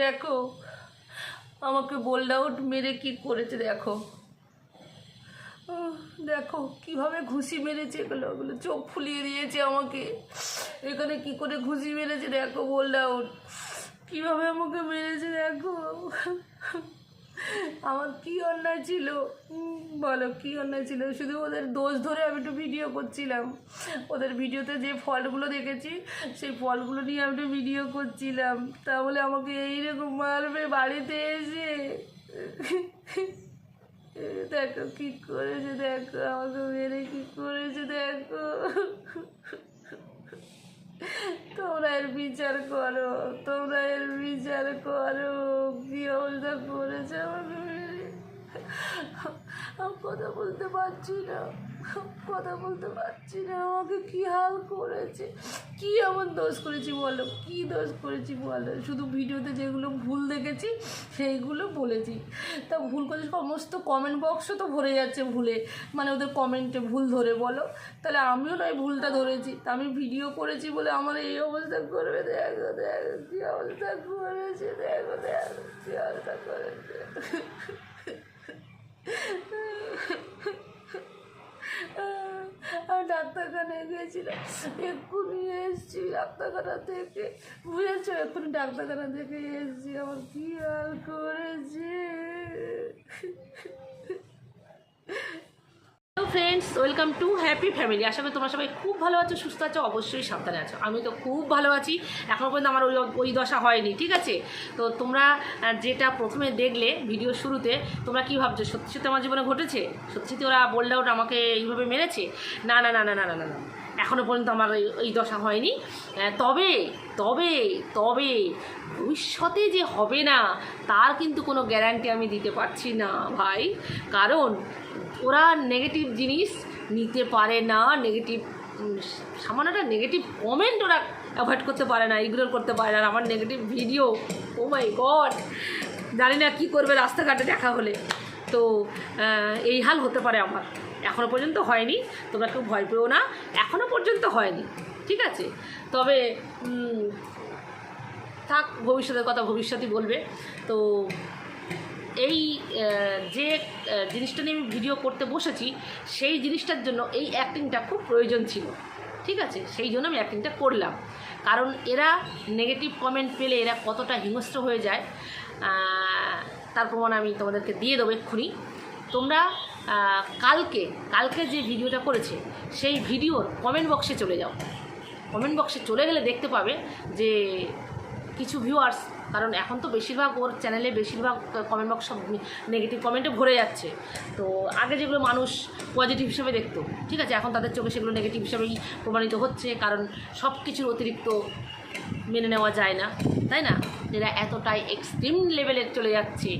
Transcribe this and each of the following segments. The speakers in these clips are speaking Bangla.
দেখো, আমাকে বোল্ড আউট মেরে কি করেছে দেখো। দেখো, কীভাবে ঘুষি মেরেছে এগুলো ওগুলো চোখ ফুলিয়ে দিয়েছে আমাকে। এখানে কি করে ঘুষি মেরেছে দেখো বোল্ড আউট কীভাবে আমাকে মেরেছে দেখো। আমার কি অন্যায় ছিল? বলো, কি অন্যায় ছিল? শুধু ওদের দোষ ধরে আমি একটু ভিডিও করছিলাম। ওদের ভিডিওতে যে ফলগুলো দেখেছি, সেই ফলগুলো নিয়ে আমি একটু ভিডিও করছিলাম। তাহলে আমাকে এইরকম মারবে বাড়িতে এসে? দেখো কি করেছে, দেখো, আমাকে মেরে কি করেছে, দেখো। তোমরা এর বিচার করো, তোমরা এর বিচার করো। কি অবস্থা করেছে আমাকে? কথা বলতে পারছি না। কথা বলতে পারছি না, আমাকে কি হাল করেছে? কি এমন দোষ করেছি বলো? কি দোষ করেছি বলো? শুধু ভিডিওতে যেগুলো ভুল দেখেছি, সেইগুলো বলেছি। তা ভুল করেছি, সমস্ত কমেন্ট বক্সও তো ভরে যাচ্ছে ভুলে। মানে ওদের কমেন্টে ভুল ধরে বলো। তাহলে আমিও নয় ভুলটা ধরেছি। তা আমি ভিডিও করেছি বলে আমার এই অবস্থা করবে? দেখো দেখো, কী অবস্থা করেছে? দেখো দেখো, কী অবস্থা করেছে আমি ডাক্তারখানায় গিয়েছিলাম এক্ষুনি এসছি ডাক্তারখানা থেকে। বুঝেছ? এক্ষুনি ডাক্তারখানা থেকে এসছি। আমার কী হাল করেছে? Friends welcome to happy family আশা করি তোমরা সবাই খুব ভালো আছো, সুস্থ আছো, অবশ্যই সাবধানে আছো। আমি তো খুব ভালো আছি। এখনও পর্যন্ত আমার ওই ওই দশা হয়নি, ঠিক আছে? তো তোমরা যেটা প্রথমে দেখলে ভিডিও শুরুতে, তোমরা কী ভাবছ, সত্যি সত্যি আমার জীবনে ঘটেছে? সত্যি সত্যি ওরা বোল্ড আউট আমাকে এইভাবে মেরেছে? না না না না না না না না। এখনও পর্যন্ত আমার এই- দশা হয়নি। তবে তবে তবে ভবিষ্যতে যে হবে না, তার কিন্তু কোনো গ্যারান্টি আমি দিতে পারছি না, ভাই। কারণ ওরা নেগেটিভ জিনিস নিতে পারে না নেগেটিভ সামান্য একটা নেগেটিভ কমেন্ট ওরা অ্যাভয়েড করতে পারে না ইগনোর করতে পারে না। আমার নেগেটিভ ভিডিও ও মাই গড জানি না কী করবে রাস্তাঘাটে দেখা হলে। তো এই হাল হতে পারে আমার। এখনও পর্যন্ত হয়নি। তোমরা কেউ ভয় পেও না এখনও পর্যন্ত হয়নি, ঠিক আছে? তবে থাক, ভবিষ্যতের কথা ভবিষ্যতই বলবে। তো এই যে জিনিসটা নিয়ে আমি ভিডিও করতে বসেছি, সেই জিনিসটার জন্য এই অ্যাক্টিংটা খুব প্রয়োজন ছিল, ঠিক আছে? সেই জন্য আমি অ্যাক্টিংটা করলাম। কারণ এরা নেগেটিভ কমেন্ট পেলে এরা কতটা হিংস্র হয়ে যায় তার প্রমাণ আমি তোমাদেরকে দিয়ে দেবো এক্ষুনি। তোমরা কালকে কালকে যে ভিডিওটা করেছে, সেই ভিডিওর কমেন্ট বক্সে চলে যাও। কমেন্ট বক্সে চলে গেলে দেখতে পাবে যে কিছু ভিউয়ার্স কারণ এখন তো বেশিরভাগ ওর চ্যানেলে বেশিরভাগ কমেন্ট বক্স সব নেগেটিভ কমেন্টে ভরে যাচ্ছে। তো আগে যেগুলো মানুষ পজিটিভ হিসেবে দেখতো, ঠিক আছে, এখন তাদের চোখে সেগুলো নেগেটিভ হিসেবেই প্রমাণিত হচ্ছে, কারণ সব কিছুর অতিরিক্ত মেনে নেওয়া যায় না, তাই না? এরা এতটাই এক্সট্রিম লেভেলে চলে যাচ্ছে,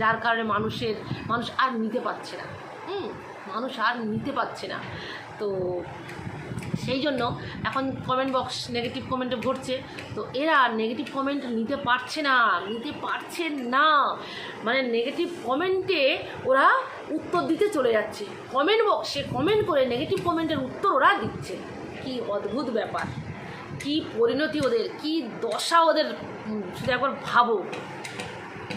যার কারণে মানুষের, মানুষ আর নিতে পারছে না। হুম, মানুষ আর নিতে পারছে না। তো সেই জন্য এখন কমেন্ট বক্স নেগেটিভ কমেন্টে ভরছে। তো এরা নেগেটিভ কমেন্ট নিতে পারছে না, নিতে পারছে না। মানে নেগেটিভ কমেন্টে ওরা উত্তর দিতে চলে যাচ্ছে। কমেন্ট বক্সে কমেন্ট করে নেগেটিভ কমেন্টের উত্তর ওরা দিচ্ছে। কি অদ্ভুত ব্যাপার। কি পরিণতি ওদের, কি দশা ওদের শুধু একবার ভাবো।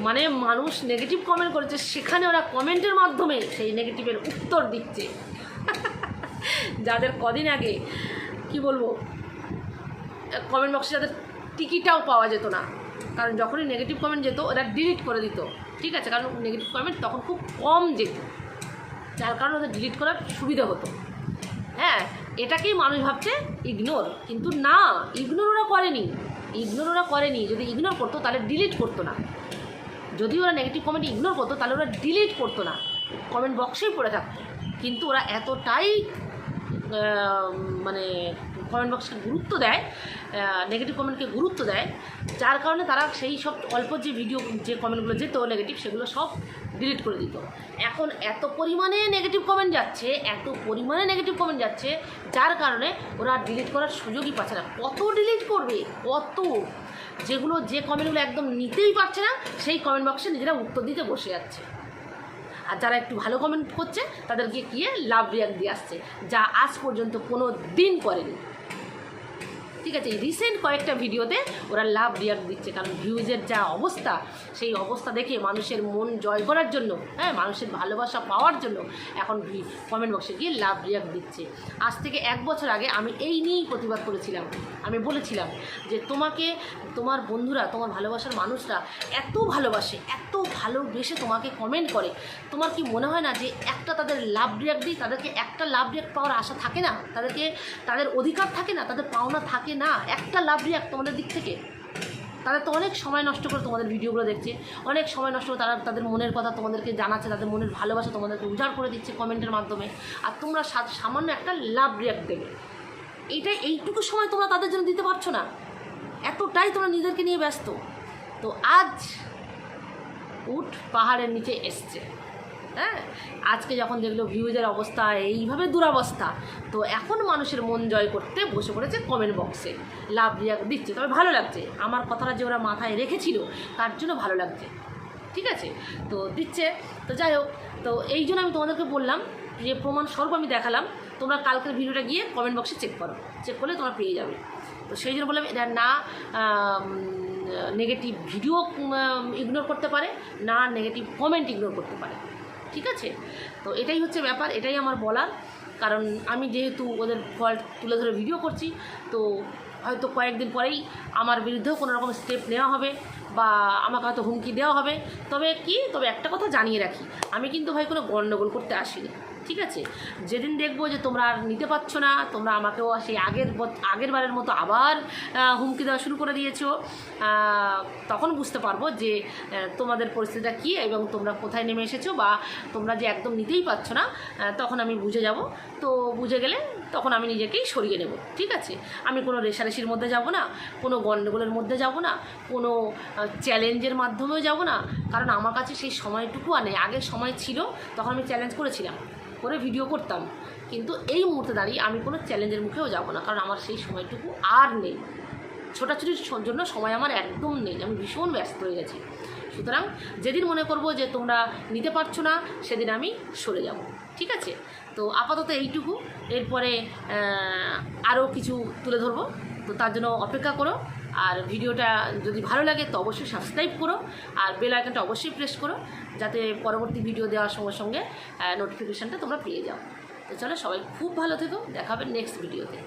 মানে মানুষ নেগেটিভ কমেন্ট করেছে, সেখানে ওরা কমেন্টের মাধ্যমে সেই নেগেটিভের উত্তর দিচ্ছে। যাদের কদিন আগে, কি বলব কমেন্ট বক্সে যাদের টিকিটাও পাওয়া যেত না, কারণ যখনই নেগেটিভ কমেন্ট যেত, ওরা ডিলিট করে দিত। ঠিক আছে, কারণ নেগেটিভ কমেন্ট তখন খুব কম যেত। যার কারণে ওদের ডিলিট করার সুবিধা হতো। হ্যাঁ এটাকেই মানুষ ভাবছে ইগনোর কিন্তু না ইগনোর ওরা করেনি। ইগনোর ওরা করেনি। যদি ইগনোর করতো, তাহলে ডিলিট করতো না। যদি ওরা নেগেটিভ কমেন্ট ইগনোর করতো, তাহলে ওরা ডিলিট করতো না। কমেন্ট বক্সেই পড়ে থাকতো। কিন্তু ওরা এতটাই মানে কমেন্ট বক্সকে গুরুত্ব দেয় নেগেটিভ কমেন্টকে গুরুত্ব দেয়, যার কারণে তারা সেই সব অল্প যে ভিডিও যে কমেন্টগুলো যেত নেগেটিভ সেগুলো সব ডিলিট করে দিত। এখন এত পরিমাণে নেগেটিভ কমেন্ট যাচ্ছে, এত পরিমাণে নেগেটিভ কমেন্ট যাচ্ছে, যার কারণে ওরা ডিলিট করার সুযোগই পাচ্ছে না। কত ডিলিট করবে? কত? যেগুলো যে কমেন্টগুলো একদম নিতেই পারছে না, সেই কমেন্ট বক্সে নিজেরা উত্তর দিতে বসে যাচ্ছে। আর যারা একটু ভালো কমেন্ট করছে, তাদেরকে গিয়ে লাভ রিয়াক্ট দিয়ে আসছে, যা আজ পর্যন্ত কোনো দিন করেনি। ঠিক আছে রিসেন্ট কয়েকটা ভিডিওতে ওরা লাভ রিয়াক্ট দিচ্ছে, কারণ ভিউজের যা অবস্থা, সেই অবস্থা দেখে মানুষের মন জয় করার জন্য হ্যাঁ মানুষের ভালোবাসা পাওয়ার জন্য এখন কমেন্ট বক্সে গিয়ে লাভ রিয়াক্ট দিচ্ছে। আজ থেকে এক বছর আগে আমি এই নিয়েই প্রতিবাদ করেছিলাম। আমি বলেছিলাম যে তোমাকে, তোমার বন্ধুরা, তোমার ভালোবাসার মানুষরা এত ভালোবাসে, এত ভালোবেসে তোমাকে কমেন্ট করে। তোমার কি মনে হয় না যে একটা তাদের লাভ রিয়াক্ট দিই, তাদেরকে একটা লাভ রিয়াক্ট পাওয়ার আশা থাকে না? তাদেরকে, তাদের অধিকার থাকে না? তাদের পাওনা থাকে না, একটা লাভ রিয়াক্ট তোমাদের দিক থেকে। তারা তো অনেক সময় নষ্ট করে তোমাদের ভিডিওগুলো দেখছে। অনেক সময় নষ্ট করে তারা তাদের মনের কথা তোমাদেরকে জানাচ্ছে, তাদের মনের ভালোবাসা তোমাদেরকে উজাড় করে দিচ্ছে কমেন্টের মাধ্যমে। আর তোমরা সামান্য একটা লাভ রিয়াক্ট দেবে। এইটা এইটুকু সময় তোমরা তাদের জন্য দিতে পারছ না। এতটাই তোমরা নিজেদেরকে নিয়ে ব্যস্ত। তো আজ উঠ পাহাড়ের নিচে এসছে। হ্যাঁ আজকে যখন দেখল ভিউজের অবস্থা, এইভাবে দুরবস্থা, তো এখন মানুষের মন জয় করতে বসে পড়েছে কমেন্ট বক্সে লাভ রিয়াক্ট দিচ্ছে, তবে ভালো লাগছে। আমার কথাটা যে ওরা মাথায় রেখেছিল, তার জন্য ভালো লাগছে। ঠিক আছে? তো দিচ্ছে, তো যাই হোক, তো এই জন্য আমি তোমাদেরকে বললাম যে প্রমাণ স্বরূপ আমি দেখালাম। তোমরা কালকের ভিডিওটা গিয়ে কমেন্ট বক্সে চেক করো। চেক করলে তোমরা পেয়ে যাবে। তো সেই জন্য বললাম, এটা না নেগেটিভ ভিডিও ইগনোর করতে পারে, না নেগেটিভ কমেন্ট ইগনোর করতে পারে। ঠিক আছে? তো এটাই হচ্ছে ব্যাপার, এটাই আমার বলার। কারণ আমি যেহেতু ওদের ফল্ট তুলে ধরে ভিডিও করছি, তো হয়তো কয়েকদিন পরেই আমার বিরুদ্ধেও কোনো রকম স্টেপ নেওয়া হবে বা আমাকে হয়তো হুমকি দেওয়া হবে। তবে কি? তবে একটা কথা জানিয়ে রাখি, আমি কিন্তু ভাই কোনো গণ্ডগোল করতে আসিনি। ঠিক আছে? যেদিন দেখব যে তোমরা আর নিতে পারছ না, তোমরা আমাকেও সেই আগের আগের বারের মতো আবার হুমকি দেওয়া শুরু করে দিয়েছ। তখন বুঝতে পারব যে তোমাদের পরিস্থিতিটা কী এবং তোমরা কোথায় নেমে এসেছ বা তোমরা যে একদম নিতেই পারছ না তখন আমি বুঝে যাব। তো বুঝে গেলে তখন আমি নিজেকেই সরিয়ে নেব, ঠিক আছে? আমি কোনো রেশারেশির মধ্যে যাব না, কোনো গণ্ডগোলের মধ্যে যাব না, কোনো চ্যালেঞ্জের মাধ্যমেও যাব না। কারণ আমার কাছে সেই সময়টুকু আর নেই। আগের সময় ছিল, তখন আমি চ্যালেঞ্জ করেছিলাম। করে ভিডিও করতাম। কিন্তু এই মুহূর্তে দাঁড়িয়ে আমি কোনো চ্যালেঞ্জের মুখেও যাব না, কারণ আমার সেই সময়টুকু আর নেই। ছোটাছুটির জন্য সময় আমার একদম নেই, আমি ভীষণ ব্যস্ত হয়ে গেছি। সুতরাং যেদিন মনে করব যে তোমরা নিতে পারছ না, সেদিন আমি সরে যাব, ঠিক আছে? তো আপাতত এইটুকু, এরপরে আরও কিছু তুলে ধরবো। তো তার জন্য অপেক্ষা করো। আর ভিডিওটা যদি ভালো লাগে তো অবশ্যই সাবস্ক্রাইব করো। আর বেল আইকনটা অবশ্যই প্রেস করো, যাতে পরবর্তী ভিডিও দেওয়ার সঙ্গে সঙ্গে নোটিফিকেশানটা তোমরা পেয়ে যাও। তো চলো সবাই খুব ভালো থেকো, দেখাবে নেক্সট ভিডিওতে